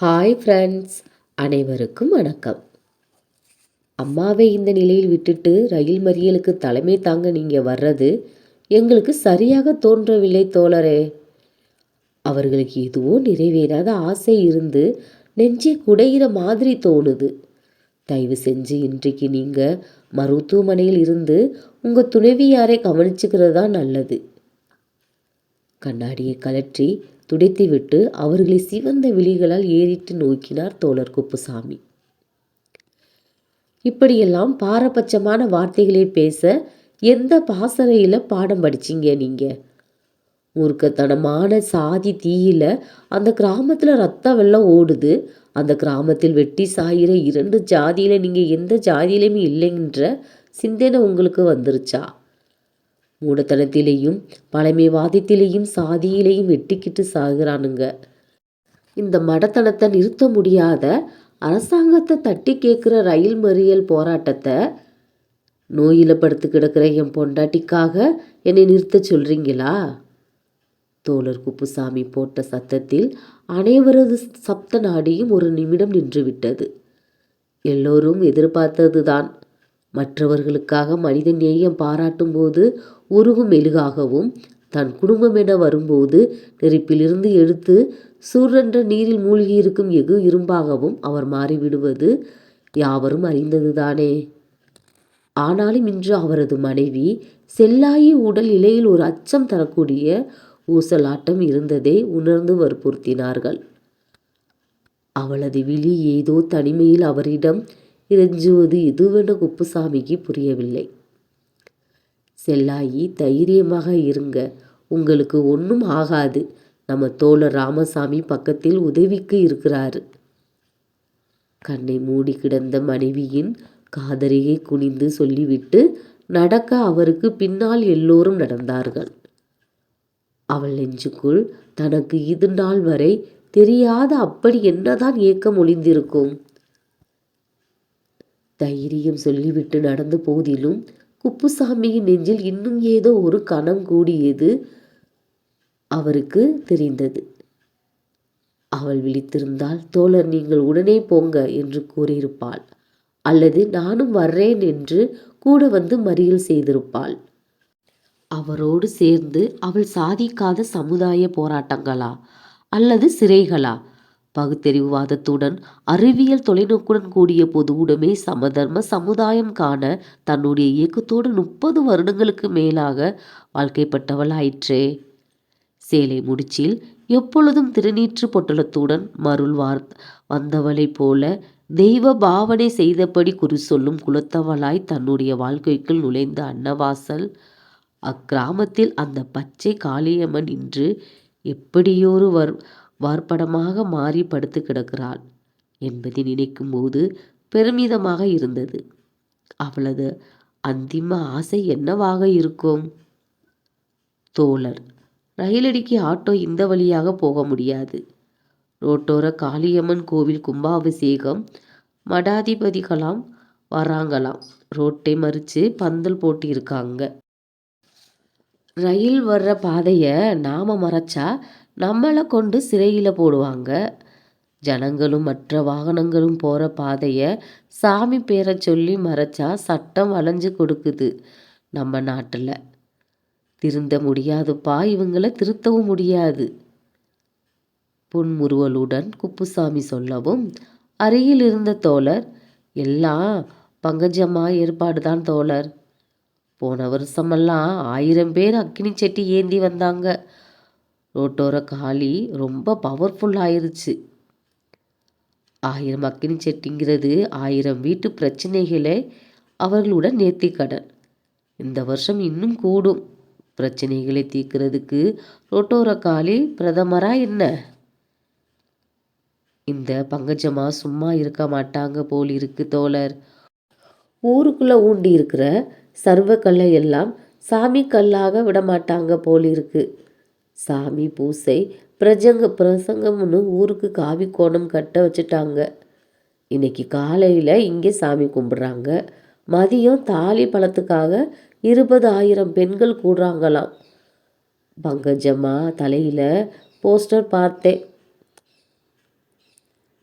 Hi friends அனைவருக்கும் வணக்கம். அம்மாவை இந்த நிலையில் விட்டுட்டு ரயில் மறியலுக்கு தலைமை தாங்க நீங்கள் வர்றது எங்களுக்கு சரியாக தோன்றவில்லை தோழரே. அவர்களுக்கு எதுவோ நிறைவேறாத ஆசை இருந்து நெஞ்சை குடையிற மாதிரி தோணுது. தயவு செஞ்சு இன்றைக்கு நீங்கள் மருத்துவமனையில் இருந்து உங்கள் துணைவியாரை கவனிச்சுக்கிறது தான் நல்லது. கண்ணாடியை கழற்றி துடைத்துவிட்டு அவர்களை சிவந்த விழிகளால் ஏறிட்டு நோக்கினார் தோழர் குப்புசாமி. இப்படியெல்லாம் பாரபட்சமான வார்த்தைகளை பேச எந்த பாசறையில் பாடம் படிச்சீங்க நீங்கள் மூர்க்கத்தனமான சாதி தீயில அந்த கிராமத்தில் ரத்தம் வெள்ளம் ஓடுது. அந்த கிராமத்தில் வெட்டி சாயிற இரண்டு ஜாதியில் நீங்கள் எந்த ஜாதியிலையுமே இல்லைன்ற சிந்தனை உங்களுக்கு வந்துருச்சா? மூடத்தனத்திலேயும் பழமைவாதத்திலேயும் சாதியிலேயும் வெட்டிக்கிட்டு சாகுறானுங்க. இந்த மடத்தனத்தை நிறுத்த முடியாத அரசாங்கத்தை தட்டி கேட்குற ரயில் மறியல் போராட்டத்தை நோயில் படுத்து கிடக்கிற என் பொண்டாட்டிக்காக என்னை நிறுத்த சொல்கிறீங்களா தோழர் குப்புசாமி போட்ட சத்தத்தில் அனைவரது சப்த நாடியும் ஒரு நிமிடம் நின்றுவிட்டது. எல்லோரும் எதிர்பார்த்ததுதான். மற்றவர்களுக்காக மனித நேயம் பாராட்டும் போது உருகும் மெழுகாகவும் தன் குடும்பம் என வரும்போது நெருப்பிலிருந்து எடுத்து சூரன்ற நீரில் மூழ்கியிருக்கும் எகு இரும்பாகவும் அவர் மாறிவிடுவது யாவரும் அறிந்ததுதானே. ஆனாலும் இன்று அவரது மனைவி செல்லாயி உடல் இலையில் ஒரு அச்சம் தரக்கூடிய ஊசலாட்டம் இருந்ததை உணர்ந்து வற்புறுத்தினார்கள். அவளது விழி ஏதோ தனிமையில் அவரிடம் இறைஞ்சுவது எதுவென குப்புசாமிக்கு புரியவில்லை. செல்லாயி தைரியமாக இருங்க. உங்களுக்கு ஒன்றும் ஆகாது. நம்ம தோழர் ராமசாமி பக்கத்தில் உதவிக்கு இருக்கிறாரு கண்ணை மூடி கிடந்த மனைவியின் காதரியை குனிந்து சொல்லிவிட்டு நடக்க அவருக்கு பின்னால் எல்லோரும் நடந்தார்கள். அவள் நெஞ்சுக்குள் தனக்கு இது நாள் வரை தெரியாத அப்படி என்னதான் ஏக்கம் ஒளிந்திருக்கும்? தைரியம் சொல்லிவிட்டு நடந்த போதிலும் குப்புசாமியின் நெஞ்சில் இன்னும் ஏதோ ஒரு கணம் கூடியது அவருக்கு தெரிந்தது. அவள் விழித்திருந்தால் தோழர் நீங்கள் உடனே போங்க என்று கூறியிருப்பாள். அல்லது நானும் வர்றேன் என்று கூட வந்து மறியல் செய்திருப்பாள். அவரோடு சேர்ந்து அவள் சாதிக்காத சமுதாய போராட்டங்களா? அல்லது சிறைகளா? பகுத்தறிவுவாதத்துடன் அறிவியல் தொலைநோக்குடன் கூடிய பொது உடைமை சமதர்ம சமுதாயம் காண தன்னுடைய இயக்கத்தோடு முப்பது வருடங்களுக்கு மேலாக வாழ்க்கைப்பட்டவள் ஆயிற்றே சேலை முடிச்சில் எப்பொழுதும் திருநீற்று பொட்டலத்துடன் மருள் வார் வந்தவளைப் போல தெய்வ பாவனை செய்தபடி குறி சொல்லும் குலத்தவளாய் தன்னுடைய வாழ்க்கைக்குள் நுழைந்த அன்னவாசல். அக்கிராமத்தில் அந்த பச்சை காளியம்மன் இன்று எப்படியொரு வர் வார்ப்படமாக மாறி படுத்து கிடக்கிறாள் என்பதை நினைக்கும்போது பெருமிதமாக இருந்தது. அவளது அந்திம ஆசை என்னவாக இருக்கும்? தோழர் ரயிலடிக்கு ஆட்டோ இந்த வழியாக போக முடியாது. ரோட்டோர காளியம்மன் கோவில் கும்பாபிஷேகம் மடாதிபதிகளாம் வராங்களாம். ரோட்டை மறித்து பந்தல் போட்டு இருக்காங்க ரயில் வர்ற பாதையை நாம மறைச்சா நம்மளை கொண்டு சிறையில் போடுவாங்க. ஜனங்களும் மற்ற வாகனங்களும் போகிற பாதையை சாமி பேரை சொல்லி மறைச்சா சட்டம் வளைஞ்சு கொடுக்குது நம்ம நாட்டில். திருந்த முடியாதுப்பா இவங்களை திருத்தவும் முடியாது. புன்முறுவலுடன் குப்புசாமி சொல்லவும் அருகில் இருந்த தோழர் எல்லாம் பங்கஜமா ஏற்பாடு தான் தோழர். போன வருஷமெல்லாம் ஆயிரம் பேர் அக்னி செட்டி ஏந்தி வந்தாங்க. ரோட்டோர காளி ரொம்ப பவர்ஃபுல் ஆயிருச்சு. ஆயிரம் அக்கினி செட்டிங்கிறது ஆயிரம் வீட்டு பிரச்சனைகளை அவர்களுடன் நேர்த்தி கடன். இந்த வருஷம் இன்னும் கூடும். பிரச்சனைகளை தீர்க்கிறதுக்கு ரோட்டோர காளி பிரதமரா என்ன? இந்த பங்கஜமா சும்மா இருக்க மாட்டாங்க போல் இருக்கு தோழர். ஊருக்குள்ள ஊண்டி இருக்கிற சர்வ கல்லை எல்லாம் சாமி கல்லாக விட மாட்டாங்க போல் இருக்குது சாமி பூசை பிரஜங்க பிரசங்கம்னு ஊருக்கு காவி கோணம் கட்ட வச்சுட்டாங்க. இன்னைக்கு காலையில் இங்கே சாமி கும்பிட்றாங்க. மதியம் தாலி பழத்துக்காக இருபது ஆயிரம் பெண்கள் கூடுறாங்களாம். பங்கஜம்மா தலையில் போஸ்டர் பார்த்தேன்.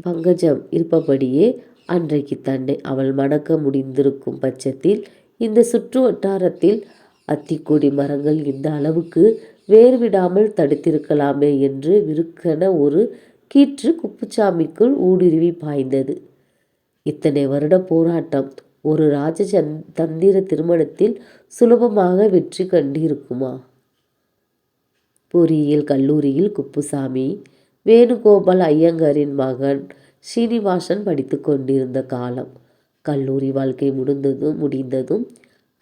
பங்கஜம் இருப்பபடியே அன்றைக்கு தன்னை அவள் மணக்க முடிந்திருக்கும் பட்சத்தில் இந்த சுற்று வட்டாரத்தில் அத்திக்கொடி மரங்கள் இந்த அளவுக்கு வேர்விடாமல் தடுத்திருக்கலாமே என்று விருக்கென ஒரு கீற்று குப்புச்சாமிக்குள் ஊடுருவி பாய்ந்தது. இத்தனை வருட போராட்டம் ஒரு ராஜ தந்திர திருமணத்தில் சுலபமாக வெற்றி கண்டிருக்குமா? பொறியியல் கல்லூரியில் குப்புசாமி வேணுகோபால் ஐயங்காரின் மகன் ஸ்ரீனிவாசன் படித்து கொண்டிருந்த காலம். கல்லூரி வாழ்க்கை முடிந்ததும் முடிந்ததும்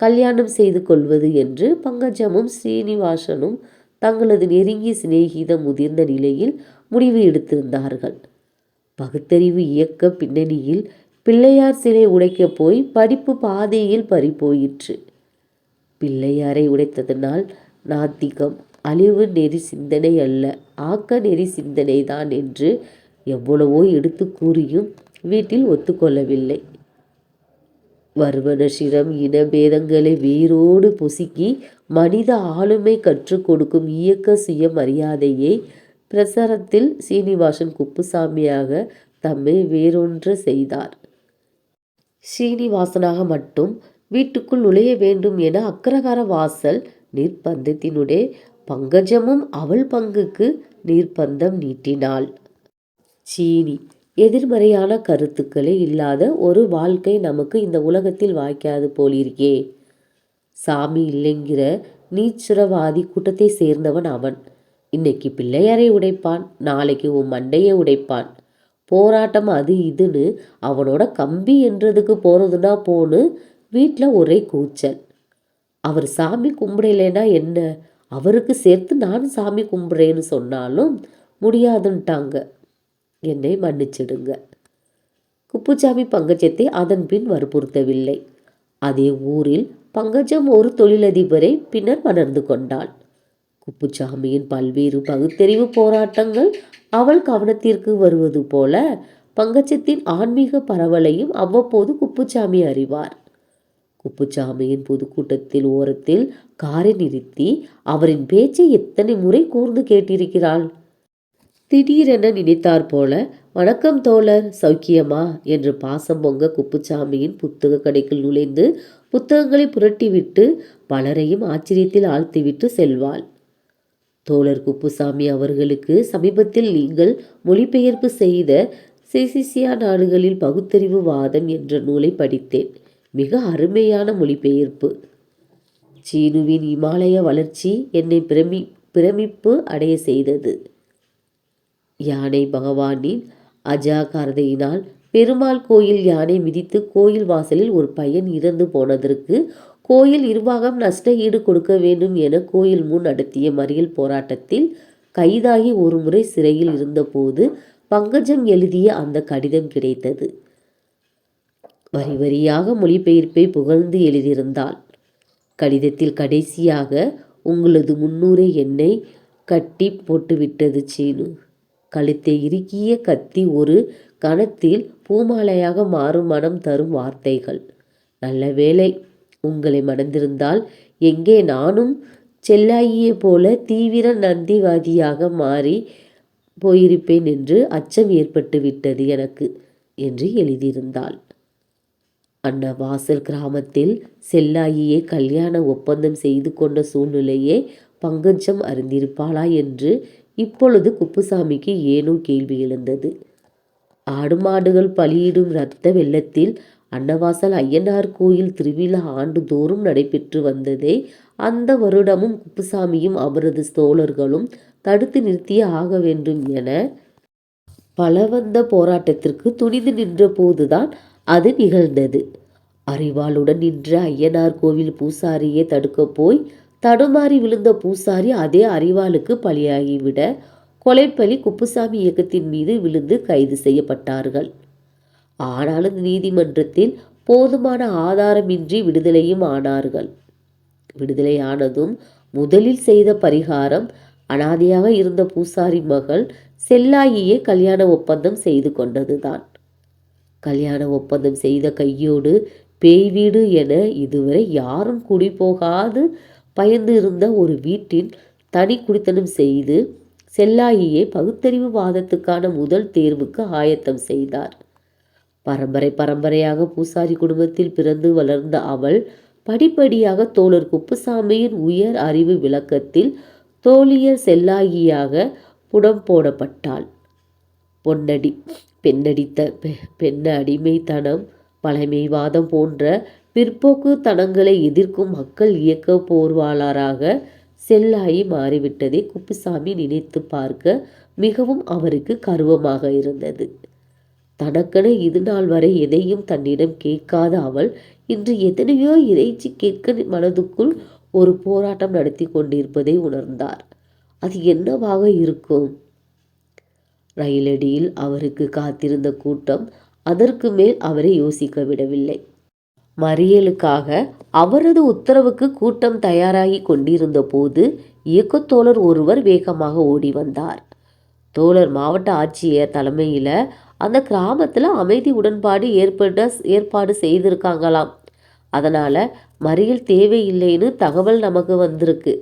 கல்யாணம் செய்து கொள்வது என்று பங்கஜமும் ஸ்ரீனிவாசனும் தங்களது நெருங்கிய சிநேகித முதிர்ந்த நிலையில் முடிவு எடுத்திருந்தார்கள். பகுத்தறிவு இயக்க பின்னணியில் பிள்ளையார் சிலை உடைக்கப் போய் படிப்பு பாதையில் பறிபோயிற்று. பிள்ளையாரை உடைத்ததனால் நாத்திகம் அழிவு நெறி சிந்தனை அல்ல ஆக்க நெறி சிந்தனை தான் என்று எவ்வளவோ எடுத்து கூறியும் வீட்டில் ஒத்துக்கொள்ளவில்லை. வர்வனசிரம் சிரம் இனபேதங்களை வேரோடு பொசுக்கி மனித ஆளுமை கற்றுக் கொடுக்கும் இயக்க சுயமரியாதையை பிரசாரத்தில் சீனிவாசன் குப்புசாமியாக தம்மை வேறொன்று செய்தார். சீனிவாசனாக மட்டும் வீட்டுக்குள் நுழைய வேண்டும் என அக்கரகார வாசல் நிர்பந்தத்தினுடைய பங்கஜமும் அவள் பங்குக்கு நிர்பந்தம் நீட்டினாள். சீனி எதிர்மறையான கருத்துக்களே இல்லாத ஒரு வாழ்க்கை நமக்கு இந்த உலகத்தில் வாய்க்காது போலிருக்கே. சாமி இல்லைங்கிற நீச்சுரவாதி கூட்டத்தை சேர்ந்தவன் அவன். இன்னைக்கு பிள்ளையாரை உடைப்பான் நாளைக்கு உன் மண்டையை உடைப்பான். போராட்டம் அது இதுன்னு அவனோட கம்பி என்றதுக்கு போகிறதுனா போன்னு வீட்டில் ஒரே கூச்சல். அவர் சாமி கும்பிடலைன்னா என்ன? அவருக்கு சேர்த்து நான் சாமி கும்பிட்றேன்னு சொன்னாலும் முடியாதுன்ட்டாங்க. என்னை மன்னிச்சிடுங்க. குப்புசாமி பங்கஜத்தை அதன் பின் வற்புறுத்தவில்லை. அதே ஊரில் பங்கஜம் ஒரு தொழிலதிபரை பின்னர் மணர்ந்து கொண்டாள். குப்புச்சாமியின் பல்வேறு பகுத்தறிவு போராட்டங்கள் அவள் கவனத்திற்கு வருவது போல பங்கஜத்தின் ஆன்மீக பரவலையும் அவ்வப்போது குப்புச்சாமி அறிவார். குப்புச்சாமியின் பொதுக்கூட்டத்தில் ஓரத்தில் காரை நிறுத்தி அவரின் பேச்சை எத்தனை முறை கூர்ந்து கேட்டிருக்கிறாள்? திடீரென நினைத்தார் போல வணக்கம் தோழர் சௌக்கியமா? என்று பாசம் பொங்க குப்புசாமியின் புத்தக கடைக்குள் நுழைந்து புத்தகங்களை புரட்டிவிட்டு பலரையும் ஆச்சரியத்தில் ஆழ்த்திவிட்டு செல்வாள். தோழர் குப்புசாமி அவர்களுக்கு சமீபத்தில் நீங்கள் மொழிபெயர்ப்பு செய்த செசிசியா நாடுகளில் பகுத்தறிவு வாதம் என்ற நூலை படித்தேன். மிக அருமையான மொழிபெயர்ப்பு. சீனுவின் இமாலய வளர்ச்சி என்னை பிரமி பிரமிப்பு அடைய செய்தது. யானை பகவானின் அஜாகாரதையினால் பெருமாள் கோயில் யானை மிதித்து கோயில் வாசலில் ஒரு பையன் இறந்து போனதற்கு கோயில் நிர்வாகம் நஷ்ட ஈடு கொடுக்க வேண்டும் என கோயில் முன் நடத்திய மறியல் போராட்டத்தில் கைதாகி ஒரு முறை சிறையில் இருந்தபோது பங்கஜம் எழுதிய அந்த கடிதம் கிடைத்தது. வரி வரியாக மொழிபெயர்ப்பை புகழ்ந்து எழுதியிருந்தாள். கடிதத்தில் கடைசியாக உங்களது முன்னூரை என்னை கட்டி போட்டுவிட்டது சீனு. கழுத்தை இறுக்கிய கத்தி ஒரு கணத்தில் பூமாலையாக மாறும் மனம் தரும் வார்த்தைகள். நல்ல வேலை உங்களை மணந்திருந்தால் எங்கே நானும் செல்லாயியை போல தீவிர நந்திவாதியாக மாறி போயிருப்பேன் என்று அச்சம் ஏற்பட்டு விட்டது எனக்கு என்று எழுதியிருந்தாள். அன்னவாசல் கிராமத்தில் செல்லாயியை கல்யாண ஒப்பந்தம் செய்து கொண்ட சூழ்நிலையே பங்கஜம் அறிந்திருப்பாளா என்று இப்பொழுது குப்புசாமிக்கு ஏனோ கேள்வி எழுந்தது. ஆடு மாடுகள் பலியிடும் இரத்த வெள்ளத்தில் அன்னவாசல் ஐயனார் கோயில் திருவிழா ஆண்டுதோறும் நடைபெற்று வந்ததை அந்த வருடமும் குப்புசாமியும் அவரது தோழர்களும் தடுத்து நிறுத்தியே ஆக வேண்டும் என பலவந்த போராட்டத்திற்கு துணிந்து நின்ற போதுதான் அது நிகழ்ந்தது. அறிவாளுடன் நின்ற ஐயனார் கோவில் பூசாரியை தடுக்கப் போய் தடுமாறி விழுந்த பூசாரி அதே அறிவாளுக்கு பலியாகிவிட கொலைப்பலி குப்புசாமி இயக்கத்தின் மீது விழுந்து கைது செய்யப்பட்டார்கள். ஆனாலும் நீதிமன்றத்தில் போதுமான ஆதாரமின்றி விடுதலையும் ஆனார்கள். விடுதலையானதும் முதலில் செய்த பரிகாரம் அனாதையாக இருந்த பூசாரி மகள் செல்லாயியே கல்யாண ஒப்பந்தம் செய்து கொண்டதுதான். கல்யாண ஒப்பந்தம் செய்த கையோடு பேய் வீடு என இதுவரை யாரும் குடி போகாது பயந்து இருந்த ஒரு வீட்டின் தனி குடித்தனம் செய்து செல்லாயியை பகுத்தறிவு வாதத்துக்கான முதல் தேர்வுக்கு ஆயத்தம் செய்தார். பரம்பரை பரம்பரையாக பூசாரி குடும்பத்தில் பிறந்து வளர்ந்த அவள் படிப்படியாக தோழர் குப்புசாமியின் உயர் அறிவு விளக்கத்தில் தோழியர் செல்லாகியாக புடம் போடப்பட்டாள். பொன்னடி பெண்ணடித்த பெண்ண அடிமைத்தனம் பழமைவாதம் போன்ற பிற்போக்கு தனங்களை எதிர்க்கும் மக்கள் இயக்க போர்வாளராக செல்லாயி மாறிவிட்டதை குப்புசாமி நினைத்து பார்க்க மிகவும் அவருக்கு கருவமாக இருந்தது. தனக்கென இது நாள் வரை எதையும் தன்னிடம் கேட்காத அவள் இன்று எத்தனையோ இறைச்சி கேட்க மனதுக்குள் ஒரு போராட்டம் நடத்தி கொண்டிருப்பதை உணர்ந்தார். அது என்னவாக இருக்கும்? ரயிலடியில் அவருக்கு காத்திருந்த கூட்டம் அதற்கு மேல் அவரை யோசிக்க விடவில்லை. மறியலுக்காக அவரது உத்தரவுக்கு கூட்டம் தயாராகி கொண்டிருந்த போது இயக்கத்தோழர் ஒருவர் வேகமாக ஓடி வந்தார். தோழர் மாவட்ட ஆட்சியர் தலைமையில் அந்த கிராமத்தில் அமைதி உடன்பாடு ஏற்பட ஏற்பாடு செய்திருக்காங்களாம். அதனால் மறியல் தேவையில்லைன்னு தகவல் நமக்கு வந்திருக்கு.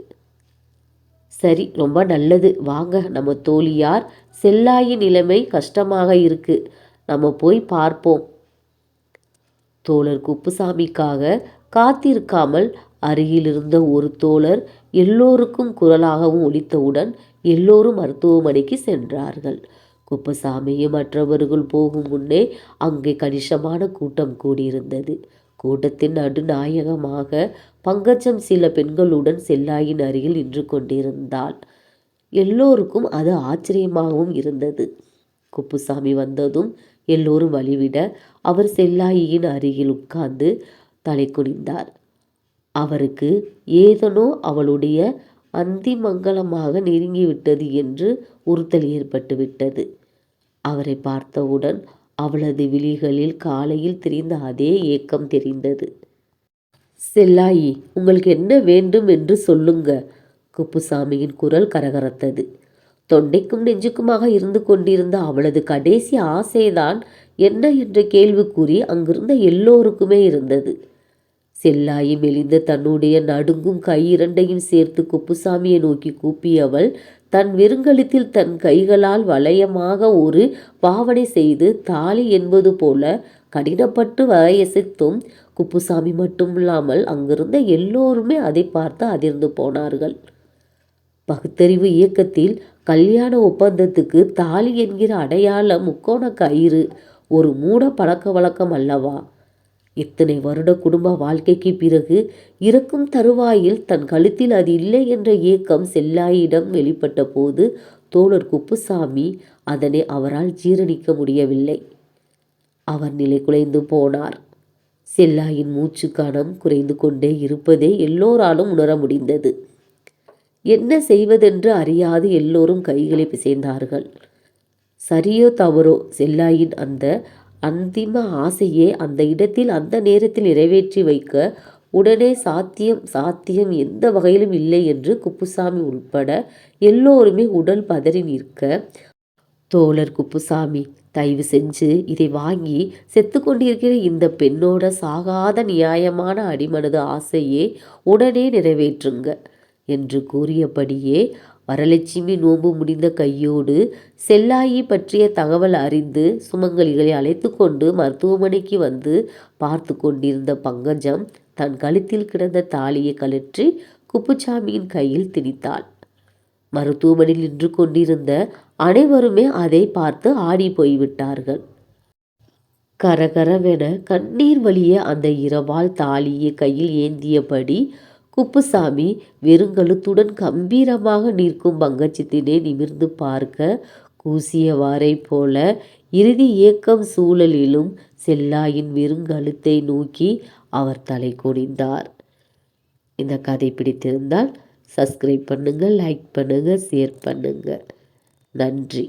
சரி ரொம்ப நல்லது. வாங்க நம்ம தோழியார் செல்லாயி நிலைமை கஷ்டமாக இருக்கு. நம்ம போய் பார்ப்போம். தோழர் குப்புசாமிக்காக காத்திருக்காமல் அருகில் இருந்த ஒரு தோழர் எல்லோருக்கும் குரலாகவும் ஒலித்தவுடன் எல்லோரும் மருத்துவமனைக்கு சென்றார்கள். குப்புசாமியும் மற்றவர்கள் போகும் முன்னே அங்கே கணிசமான கூட்டம் கூடியிருந்தது. கூட்டத்தின் நடுநாயகமாக பங்கஜம் சில பெண்களுடன் செல்லாயின் அருகில் நின்று கொண்டிருந்தாள். எல்லோருக்கும் அது ஆச்சரியமாகவும் இருந்தது. குப்புசாமி வந்ததும் எல்லோரும் வழிவிட அவர் செல்லாயியின் அருகில் உட்கார்ந்து தலை குனிந்தார் அவருக்கு ஏதனோ அவளுடைய அந்திமங்கலமாக நெருங்கிவிட்டது என்று உறுத்தல் ஏற்பட்டுவிட்டது. அவரை பார்த்தவுடன் அவளது விழிகளில் காலையில் தெரிந்த அதே ஏக்கம் தெரிந்தது. செல்லாயி உங்களுக்கு என்ன வேண்டும் என்று சொல்லுங்க குப்புசாமியின் குரல் கரகரத்தது. தொண்டைக்கும் நெஞ்சுக்குமாக இருந்து கொண்டிருந்த அவளது கடைசி ஆசைதான் என்ன என்ற கேள்விக்குறி அங்கிருந்த எல்லோருக்குமே இருந்தது. செல்லாயி மெலிந்த தன்னுடைய நடுங்கும் கை இரண்டையும் சேர்த்து குப்புசாமியை நோக்கி கூப்பியவள் தன் வெறுங்கழுத்தில் தன் கைகளால் வளையமாக ஒரு பாவனை செய்து தாலி என்பது போல கடினப்பட்டு வயசித்தும் குப்புசாமி மட்டுமில்லாமல் அங்கிருந்த எல்லோருமே அதை பார்த்து அதிர்ந்து போனார்கள். பகுத்தறிவு இயக்கத்தில் கல்யாண ஒப்பந்தத்துக்கு தாலி என்கிற அடையாள முக்கோண கயிறு ஒரு மூட பழக்க வழக்கம் அல்லவா? இத்தனை வருட குடும்ப வாழ்க்கைக்கு பிறகு இறக்கும் தருவாயில் தன் கழுத்தில் அது இல்லை என்ற ஏக்கம் செல்லாயிடம் வெளிப்பட்ட போது தோழர் குப்புசாமி அதனை அவரால் ஜீரணிக்க முடியவில்லை. அவர் நிலை குலைந்து போனார். செல்லாயின் மூச்சு கணம் குறைந்து கொண்டே இருப்பதை எல்லோராலும் உணர முடிந்தது. என்ன செய்வதென்று அறியாது எல்லோரும் கைகளை பிசைந்தார்கள். சரியோ தவறோ செல்லாயின் அந்த அந்திம ஆசையே அந்த இடத்தில் அந்த நேரத்தில் நிறைவேற்றி வைக்க உடனே சாத்தியம் சாத்தியம் எந்த வகையிலும் இல்லை என்று குப்புசாமி உள்பட எல்லோருமே உடல் பதறி நிற்க தோழர் குப்புசாமி தயவு செஞ்சு இதை வாங்கி செத்து கொண்டிருக்கிற இந்த பெண்ணோட சாகாத நியாயமான அடிமனது ஆசையே உடனே நிறைவேற்றுங்க. என்று கூறியபடியே வரலட்சுமி நோன்பு முடிந்த கையோடு செல்லாயி பற்றிய தகவல் அறிந்து சுமங்கலிகளை அழைத்து கொண்டு மருத்துவமனைக்கு வந்து பார்த்து கொண்டிருந்த பங்கஜம் தன் கழுத்தில் கிடந்த தாலியை கழற்றி குப்புச்சாமியின் கையில் திணித்தாள். மருத்துவமனையில் நின்று கொண்டிருந்த அனைவருமே அதை பார்த்து ஆடி போய்விட்டார்கள். கரகரவென கண்ணீர் வழிய அந்த இரவால் தாலியை கையில் ஏந்தியபடி குப்புசாமி வெறுங்கழுத்துடன் கம்பீரமாக நிற்கும் பங்கச்சித்தினை நிமிர்ந்து பார்க்க கூசியவாரை போல இறுதி இயக்கம் சூழலிலும் செல்லாயின் வெறுங்கழுத்தை நோக்கி அவர் தலை குனிந்தார் இந்த கதை பிடித்திருந்தால் சப்ஸ்கிரைப் பண்ணுங்கள் லைக் பண்ணுங்கள் ஷேர் பண்ணுங்கள். நன்றி.